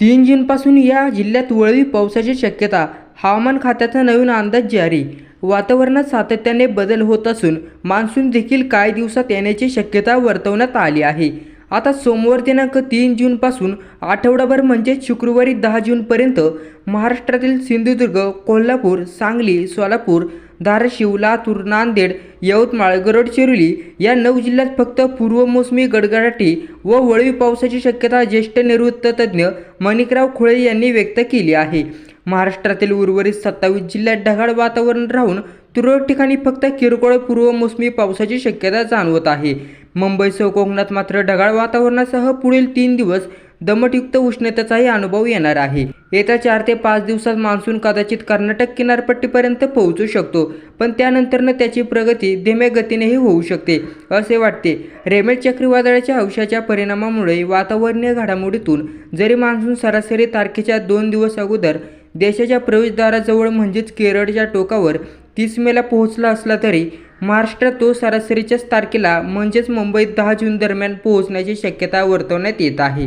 तीन जूनपासून या जिल्ह्यात वळवी पावसाची शक्यता. हवामान खात्याचा नवीन अंदाज जारी. वातावरणात सातत्याने बदल होत असून मान्सून देखील काही दिवसात येण्याची शक्यता वर्तवण्यात आली आहे. आता सोमवार दिनांक तीन जूनपासून आठवडाभर म्हणजेच शुक्रवारी दहा जूनपर्यंत महाराष्ट्रातील सिंधुदुर्ग कोल्हापूर सांगली सोलापूर धाराशिव लातूर नांदेड यवतमाळ गडचिरोली या नऊ जिल्ह्यात फक्त पूर्वमोसमी गडगडाटी व वळवी पावसाची शक्यता ज्येष्ठ निवृत्त तज्ज्ञ मणिकराव खुळे यांनी व्यक्त केली आहे. महाराष्ट्रातील उर्वरित सत्तावीस जिल्ह्यात ढगाळ वातावरण राहून तुरळक ठिकाणी फक्त किरकोळ पूर्वमोसमी पावसाची शक्यता जाणवत आहे. मुंबईसह कोकणात मात्र ढगाळ वातावरणासह पुढील तीन दिवस दमटयुक्त उष्णतेचाही अनुभव येणार आहे. येत्या चार ते पाच दिवसात मान्सून कदाचित कर्नाटक किनारपट्टीपर्यंत पोहोचू शकतो पण त्यानंतरनं त्याची प्रगती धीम्या गतीनेही होऊ शकते असे वाटते. रेमेल चक्रीवादळाच्या अंशाच्या परिणामामुळे वातावरणीय घडामोडीतून जरी मान्सून सरासरी तारखेच्या दोन दिवस अगोदर देशाच्या प्रवेशद्वाराजवळ म्हणजेच केरळच्या टोकावर तीस मेला पोहोचला असला तरी महाराष्ट्रात तो सरासरीच्याच तारखेला म्हणजेच मुंबईत दहा जून दरम्यान पोहोचण्याची शक्यता वर्तवण्यात येत आहे.